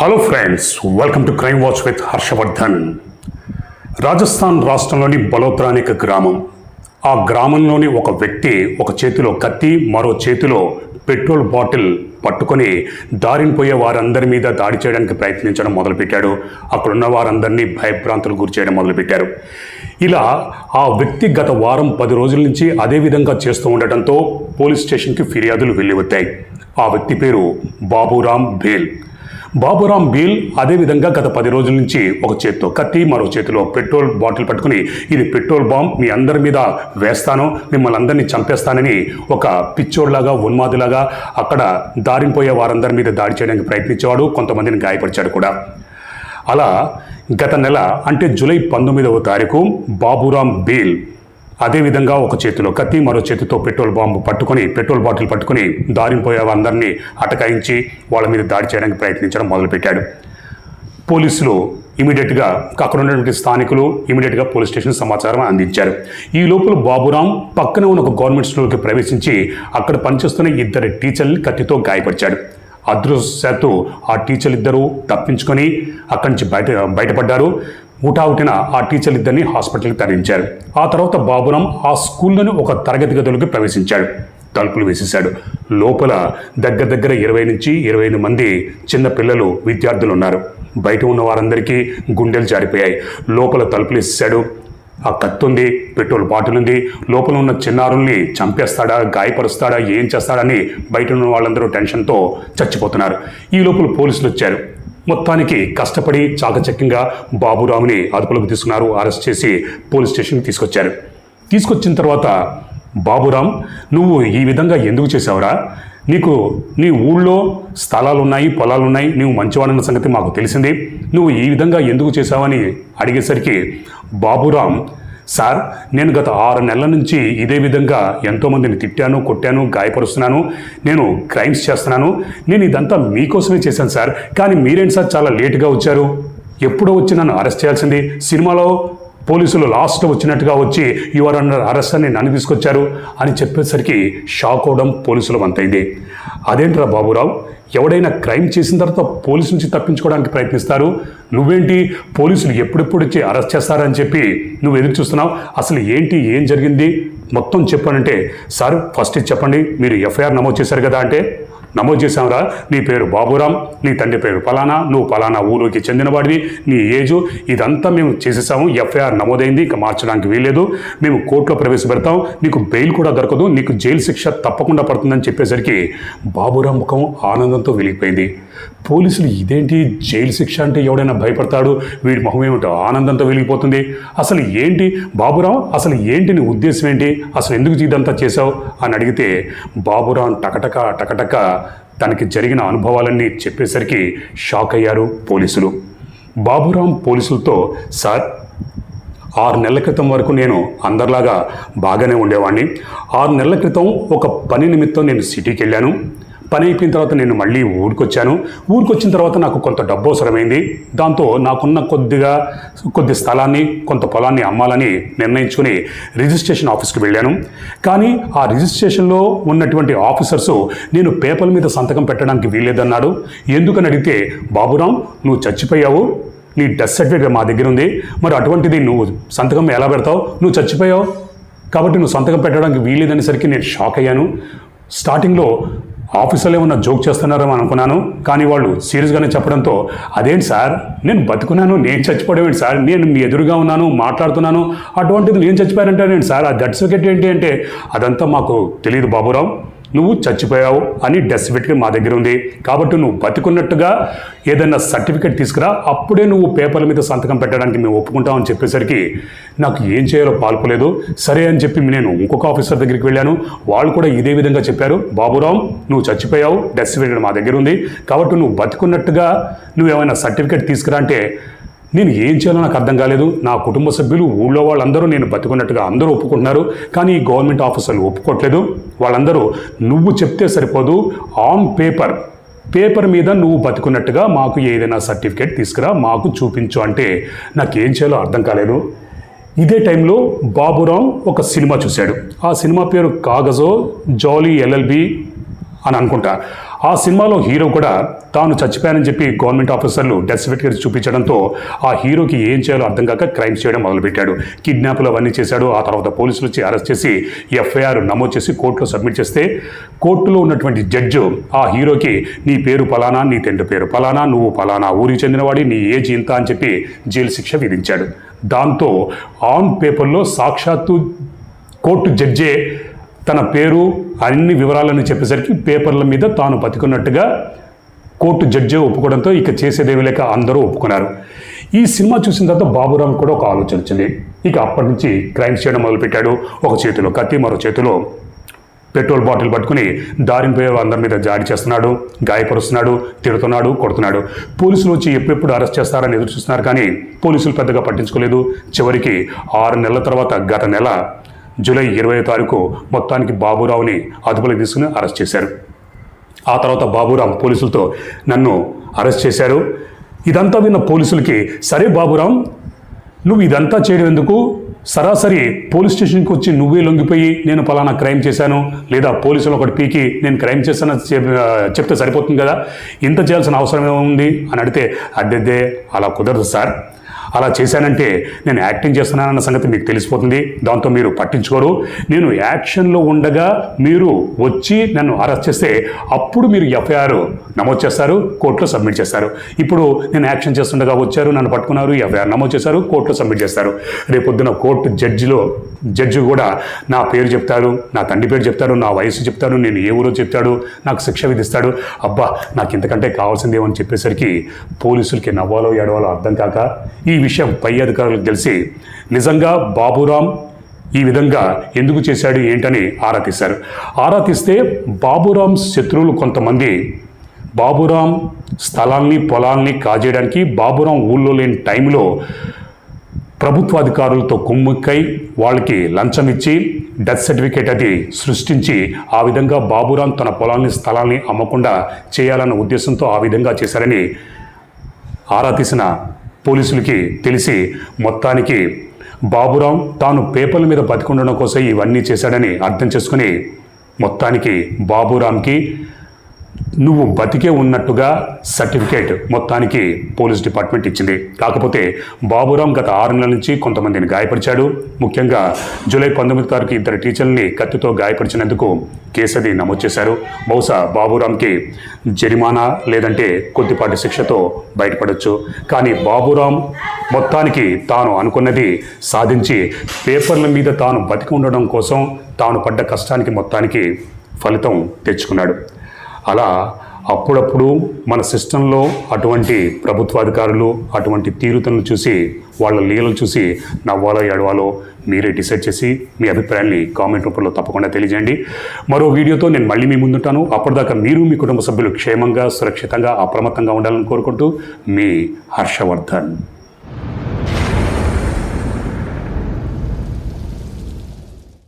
Hello friends welcome to crime watch with Harshavardhan Rajasthan రాష్ట్రంలోని బలోత్రా అనే గ్రామం. ఆ గ్రామంలోని ఒక వ్యక్తి ఒక చేతిలో కత్తి మరో చేతిలో పెట్రోల్ బాటిల్ పట్టుకొని దారిని పోయే వారందరి మీద దాడి చేయడానికి ప్రయత్నించడం మొదలుపెట్టాడు. అక్కడున్న వారందరినీ భయభ్రాంతులు గురి చేయడం మొదలుపెట్టారు. ఇలా ఆ వ్యక్తి గత వారం పది రోజుల నుంచి అదే విధంగా చేస్తూ ఉండటంతో పోలీస్ స్టేషన్కి ఫిర్యాదులు వెళ్ళి వచ్చాయి ఆ వ్యక్తి పేరు బాబురామ్ భేల్. బాబురామ్ బీల్ అదేవిధంగా గత పది రోజుల నుంచి ఒక చేత్తో కత్తి మరో చేతిలో పెట్రోల్ బాటిల్ పట్టుకుని ఇది పెట్రోల్ బాంబ్ మీ అందరి మీద వేస్తాను మిమ్మల్ని అందరినీ చంపేస్తానని ఒక పిచ్చోడ్లాగా ఉన్మాదిలాగా అక్కడ దారిపోయే వారందరి మీద దాడి చేయడానికి ప్రయత్నించేవాడు కొంతమందిని గాయపరిచాడు కూడా. అలా గత నెల అంటే జూలై పంతొమ్మిదవ తారీఖు బాబురామ్ బీల్ అదేవిధంగా ఒక చేతిలో కత్తి మరో చేతితో పెట్రోల్ బాంబు పట్టుకొని పెట్రోల్ బాటిల్ పట్టుకొని దారిపోయే అందరినీ అటకాయించి వాళ్ళ మీద దాడి చేయడానికి ప్రయత్నించడం మొదలుపెట్టాడు. పోలీసులు ఇమీడియట్గా అక్కడ ఉన్నటువంటి స్థానికులు ఇమీడియట్గా పోలీస్ స్టేషన్ సమాచారం అందించారు. ఈ లోపల బాబురాం పక్కన ఉన్న ఒక గవర్నమెంట్ స్కూల్కి ప్రవేశించి అక్కడ పనిచేస్తున్న ఇద్దరు టీచర్ని కత్తితో గాయపరిచాడు. అదృష్టశాత్తు ఆ టీచర్లు ఇద్దరు తప్పించుకొని అక్కడి నుంచి బయట బయటపడ్డారు. ఊటావుటిన ఆ టీచర్లు ఇద్దరిని హాస్పిటల్కి తరలించారు. ఆ తర్వాత బాబురాం ఆ స్కూల్లోని ఒక తరగతి గదిలోకి ప్రవేశించాడు. తలుపులు వేసేశాడు. లోపల దగ్గర దగ్గర ఇరవై నుంచి ఇరవై ఐదు మంది చిన్న పిల్లలు విద్యార్థులు ఉన్నారు. బయట ఉన్న వారందరికీ గుండెలు జారిపోయాయి. లోపల తలుపులు వేసేశాడు. ఆ కత్తుంది పెట్రోల్ బాటిల్ ఉంది. లోపల ఉన్న చిన్నారుల్ని చంపేస్తాడా గాయపరుస్తాడా ఏం చేస్తాడని బయట ఉన్న వాళ్ళందరూ టెన్షన్తో చచ్చిపోతున్నారు. ఈ లోపల పోలీసులు వచ్చారు. మొత్తానికి కష్టపడి చాకచక్యంగా బాబురాముని అదుపులోకి తీసుకున్నారు. అరెస్ట్ చేసి పోలీస్ స్టేషన్కి తీసుకొచ్చారు. తీసుకొచ్చిన తర్వాత బాబురామ్ నువ్వు ఈ విధంగా ఎందుకు చేసావురా నీకు నీ ఊళ్ళో స్థలాలు ఉన్నాయి పొలాలు ఉన్నాయి నువ్వు మంచివాడన్న సంగతి మాకు తెలిసింది. నువ్వు ఈ విధంగా ఎందుకు చేసావని అడిగేసరికి బాబురామ్ సార్ నేను గత ఆరు నెలల నుంచి ఇదే విధంగా ఎంతోమందిని తిట్టాను కొట్టాను గాయపరుస్తున్నాను. నేను క్రైమ్స్ చేస్తున్నాను. నేను ఇదంతా మీకోసమే చేశాను సార్. కానీ మీరేంటి సార్ చాలా లేటుగా వచ్చారు? ఎప్పుడో వచ్చి నన్ను అరెస్ట్ చేయాల్సింది? సినిమాలో పోలీసులు లాస్ట్ వచ్చినట్టుగా వచ్చి యువర్ అండర్ అరెస్ట్ అని నన్ను తీసుకొచ్చారు అని చెప్పేసరికి షాక్ అవడం పోలీసుల వంతైంది. అదేంట్రా బాబురావు? ఎవడైనా క్రైమ్ చేసిన తర్వాత పోలీసు నుంచి తప్పించుకోవడానికి ప్రయత్నిస్తారు. నువ్వేంటి? పోలీసులు ఎప్పుడెప్పుడు వచ్చి అరెస్ట్ చేస్తారని చెప్పి నువ్వు ఎదురు చూస్తున్నావు. అసలు ఏంటి? ఏం జరిగింది? మొత్తం చెప్పానంటే సార్ ఫస్ట్ చెప్పండి. మీరు ఎఫ్ఐఆర్ నమోదు చేశారు కదా అంటే నమోదు చేశాంరా నీ పేరు బాబురాం నీ తండ్రి పేరు పలానా నువ్వు పలానా ఊరికి చెందినవాడివి. నీ ఏజు ఇదంతా మేము చేసేసాము ఎఫ్ఐఆర్ నమోదైంది ఇంకా మార్చడానికి వీల్లేదు. మేము కోర్టులో ప్రవేశపెడతాం. నీకు బెయిల్ కూడా దొరకదు నీకు జైలు శిక్ష తప్పకుండా పడుతుందని చెప్పేసరికి బాబురాం ముఖం ఆనందంతో వెలిగిపోయింది. పోలీసులు ఇదేంటి జైలు శిక్ష అంటే ఎవడైనా భయపడతాడు? వీడి మొహం ఏమిటో ఆనందంతో వెలిగిపోతుంది. అసలు ఏంటి బాబురాం అసలు ఏంటి నీ ఉద్దేశం ఏంటి? అసలు ఎందుకు ఇదంతా చేశావు? అని అడిగితే బాబురాం టకటక టకటక తనకి జరిగిన అనుభవాలన్నీ చెప్పేసరికి షాక్ అయ్యారు పోలీసులు. బాబురాం పోలీసులతో సార్ ఆరు నెలల క్రితం వరకు నేను అందరిలాగా బాగానే ఉండేవాడిని ఆరు నెలల క్రితం ఒక పని నిమిత్తం నేను సిటీకి వెళ్ళాను పని అయిపోయిన తర్వాత నేను మళ్ళీ ఊరికొచ్చాను. ఊరికొచ్చిన తర్వాత నాకు కొంత డబ్బు అవసరమైంది. దాంతో నాకున్న కొద్దిగా కొద్ది స్థలాన్ని కొంత పొలాన్ని అమ్మాలని నిర్ణయించుకుని రిజిస్ట్రేషన్ ఆఫీస్కి వెళ్ళాను. కానీ ఆ రిజిస్ట్రేషన్లో ఉన్నటువంటి ఆఫీసర్స్ నేను పేపర్ మీద సంతకం పెట్టడానికి వీల్లేదన్నాడు. ఎందుకని అడిగితే బాబురాం నువ్వు చచ్చిపోయావు. నీ డెత్ సర్టిఫికేట్ మా దగ్గర ఉంది మరి అటువంటిది నువ్వు సంతకం ఎలా పెడతావు? నువ్వు చచ్చిపోయావు. కాబట్టి నువ్వు సంతకం పెట్టడానికి వీలేదనేసరికి నేను షాక్ అయ్యాను. స్టార్టింగ్లో ఆఫీసులో ఏమన్నా జోక్ చేస్తున్నారేమో అనుకున్నాను కానీ వాళ్ళు సీరియస్గానే చెప్పడంతో అదేంటి సార్? నేను బతుకున్నాను నేను చచ్చిపోవడం సార్? నేను మీ ఎదురుగా ఉన్నాను మాట్లాడుతున్నాను అటువంటిది నేను చచ్చిపోయారంటానేంటి సార్? ఆ డెత్ సర్టిఫికేట్ ఏంటి అంటే అదంతా మాకు తెలియదు బాబురావు. నువ్వు చచ్చిపోయావు అని డెత్ సర్టిఫికేట్ మా దగ్గర ఉంది. కాబట్టి నువ్వు బతికున్నట్టుగా ఏదైనా సర్టిఫికేట్ తీసుకురా అప్పుడే నువ్వు పేపర్ల మీద సంతకం పెట్టడానికి మేము ఒప్పుకుంటామని చెప్పేసరికి నాకు ఏం చేయాలో పాల్పోలేదు. సరే అని చెప్పి నేను ఇంకొక ఆఫీసర్ దగ్గరికి వెళ్ళాను. వాళ్ళు కూడా ఇదే విధంగా చెప్పారు. బాబురావు నువ్వు చచ్చిపోయావు డెత్ సర్టిఫికేట్ మా దగ్గర ఉంది. కాబట్టి నువ్వు బతికున్నట్టుగా నువ్వు ఏమైనా సర్టిఫికేట్ తీసుకురా అంటే నేను ఏం చేయాలో నాకు అర్థం కాలేదు. నా కుటుంబ సభ్యులు ఊళ్ళో వాళ్ళందరూ నేను బతుకున్నట్టుగా అందరూ ఒప్పుకుంటున్నారు. కానీ ఈ గవర్నమెంట్ ఆఫీసర్లు ఒప్పుకోవట్లేదు వాళ్ళందరూ నువ్వు చెప్తే సరిపోదు. On paper. పేపర్ మీద నువ్వు బతుకున్నట్టుగా మాకు ఏదైనా సర్టిఫికేట్ తీసుకురా మాకు చూపించు అంటే నాకు ఏం చేయాలో అర్థం కాలేదు. ఇదే టైంలో బాబురావు ఒక సినిమా చూశాడు. ఆ సినిమా పేరు కాగజో జాలీ ఎల్ఎల్బి అని అనుకుంటా. ఆ సినిమాలో హీరో కూడా తాను చచ్చిపోయానని చెప్పి గవర్నమెంట్ ఆఫీసర్లు డెత్ సర్టిఫికేట్ చూపించడంతో ఆ హీరోకి ఏం చేయాలో అర్థం కాక క్రైమ్స్ చేయడం మొదలుపెట్టాడు. కిడ్నాప్లు అవన్నీ చేశాడు. ఆ తర్వాత పోలీసులు వచ్చి అరెస్ట్ చేసి ఎఫ్ఐఆర్ నమోదు చేసి కోర్టులో సబ్మిట్ చేస్తే కోర్టులో ఉన్నటువంటి జడ్జు ఆ హీరోకి నీ పేరు పలానా నీ తండ్రి పేరు పలానా నువ్వు పలానా ఊరికి చెందినవాడి నీ ఏజ్ ఇంత అని చెప్పి జైలు శిక్ష విధించాడు. దాంతో ఆన్ పేపర్లో సాక్షాత్తు కోర్టు జడ్జే తన పేరు అన్ని వివరాలను చెప్పేసరికి పేపర్ల మీద తాను బతికున్నట్టుగా కోర్టు జడ్జి ఒప్పుకోవడంతో ఇక చేసేదేమీ లేక అందరూ ఒప్పుకున్నారు. ఈ సినిమా చూసిన తర్వాత బాబురామ్ కూడా ఒక ఆలోచన వచ్చింది. ఇక అప్పటి నుంచి క్రైమ్స్ చేయడం మొదలుపెట్టాడు. ఒక చేతిలో కత్తి మరో చేతిలో పెట్రోల్ బాటిల్ పట్టుకుని దారిని పోయే అందరి మీద జాడి చేస్తున్నాడు గాయపరుస్తున్నాడు తిడుతున్నాడు కొడుతున్నాడు. పోలీసులు వచ్చి ఎప్పుడెప్పుడు అరెస్ట్ చేస్తారని ఎదురు చూస్తున్నారు కానీ పోలీసులు పెద్దగా పట్టించుకోలేదు. చివరికి ఆరు నెలల తర్వాత గత నెల జూలై ఇరవై తారీఖు మొత్తానికి బాబురావుని అదుపులోకి తీసుకుని అరెస్ట్ చేశారు. ఆ తర్వాత బాబురాం పోలీసులతో నన్ను అరెస్ట్ చేశారు. ఇదంతా విన్న పోలీసులకి సరే బాబురాం నువ్వు ఇదంతా చేయడం ఎందుకు సరాసరి పోలీస్ స్టేషన్కి వచ్చి నువ్వే లొంగిపోయి నేను పలానా క్రైమ్ చేశాను. లేదా పోలీసులు ఒకటి పీకి నేను క్రైమ్ చేశాను చెప్- చెప్తే సరిపోతుంది కదా. ఇంత చేయాల్సిన అవసరం ఏముంది? అని అడిగితే అద్దెద్దే అలా కుదరదు సార్. అలా చేశానంటే నేను యాక్టింగ్ చేస్తున్నానన్న సంగతి మీకు తెలిసిపోతుంది. దాంతో మీరు పట్టించుకోరు. నేను యాక్షన్లో ఉండగా మీరు వచ్చి నన్ను అరెస్ట్ చేస్తే అప్పుడు మీరు ఎఫ్ఐఆర్ నమోదు చేస్తారు కోర్టులో సబ్మిట్ చేస్తారు. ఇప్పుడు నేను యాక్షన్ చేస్తుండగా వచ్చారు నన్ను పట్టుకున్నారు ఎఫ్ఐఆర్ నమోదు చేశారు కోర్టులో సబ్మిట్ చేస్తారు. రేపొద్దున కోర్టు జడ్జిలో జడ్జి కూడా నా పేరు చెప్తాడు నా తండ్రి పేరు చెప్తాడు నా వయసు చెప్తాడు నేను ఏ ఊరో చెప్తాడు నాకు శిక్ష విధిస్తాడు. అబ్బా నాకు ఇంతకంటే కావాల్సిందేమని చెప్పేసరికి పోలీసులకి నవ్వాలో ఎడవాలో అర్థం కాక ఈ విషయం పై అధికారులకు తెలిసి నిజంగా బాబురాం ఈ విధంగా ఎందుకు చేశాడు ఏంటని ఆరా తీశారు. ఆరా తీస్తే బాబురాం శత్రువులు కొంతమంది బాబురాం స్థలాల్ని పొలాల్ని కాజేయడానికి బాబురాం ఊళ్ళో లేని టైంలో ప్రభుత్వాధికారులతో కుమ్ముక్కై వాళ్ళకి లంచం ఇచ్చి డెత్ సర్టిఫికేట్ అది సృష్టించి ఆ విధంగా బాబురాం తన పొలాల్ని స్థలాల్ని అమ్మకుండా చేయాలన్న ఉద్దేశంతో ఆ విధంగా చేశారని ఆరా తీసిన పోలీసులకి తెలిసి మొత్తానికి బాబురాం తాను పేపర్ల మీద బతికుండడం కోసం ఇవన్నీ చేశాడని అర్థం చేసుకుని మొత్తానికి బాబురాంకి నువ్వు బతికే ఉన్నట్టుగా సర్టిఫికేట్ మొత్తానికి పోలీస్ డిపార్ట్మెంట్ ఇచ్చింది. కాకపోతే బాబురాం గత ఆరు నెలల నుంచి కొంతమందిని గాయపరిచాడు. ముఖ్యంగా జూలై పంతొమ్మిది తారీఖు ఇద్దరు టీచర్లని కత్తితో గాయపరిచినందుకు కేసు అది నమోదు చేశారు. బహుశా బాబురాంకి జరిమానా లేదంటే కొద్దిపాటి శిక్షతో బయటపడవచ్చు కానీ బాబురాం మొత్తానికి తాను అనుకున్నది సాధించి పేపర్ల మీద తాను బతికి ఉండడం కోసం తాను పడ్డ కష్టానికి మొత్తానికి ఫలితం తెచ్చుకున్నాడు. అలా అప్పుడప్పుడు మన సిస్టంలో అటువంటి ప్రభుత్వాధికారులు అటువంటి తీరుతలను చూసి వాళ్ళ లీలలు చూసి నవ్వాలో ఏడవాలో మీరే డిసైడ్ చేసి మీ అభిప్రాయాన్ని కామెంట్ రూపంలో తప్పకుండా తెలియజేయండి. మరో వీడియోతో నేను మళ్ళీ మీ ముందుంటాను. అప్పటిదాకా మీరు మీ కుటుంబ సభ్యులు క్షేమంగా సురక్షితంగా అప్రమత్తంగా ఉండాలని కోరుకుంటూ మీ హర్షవర్ధన్.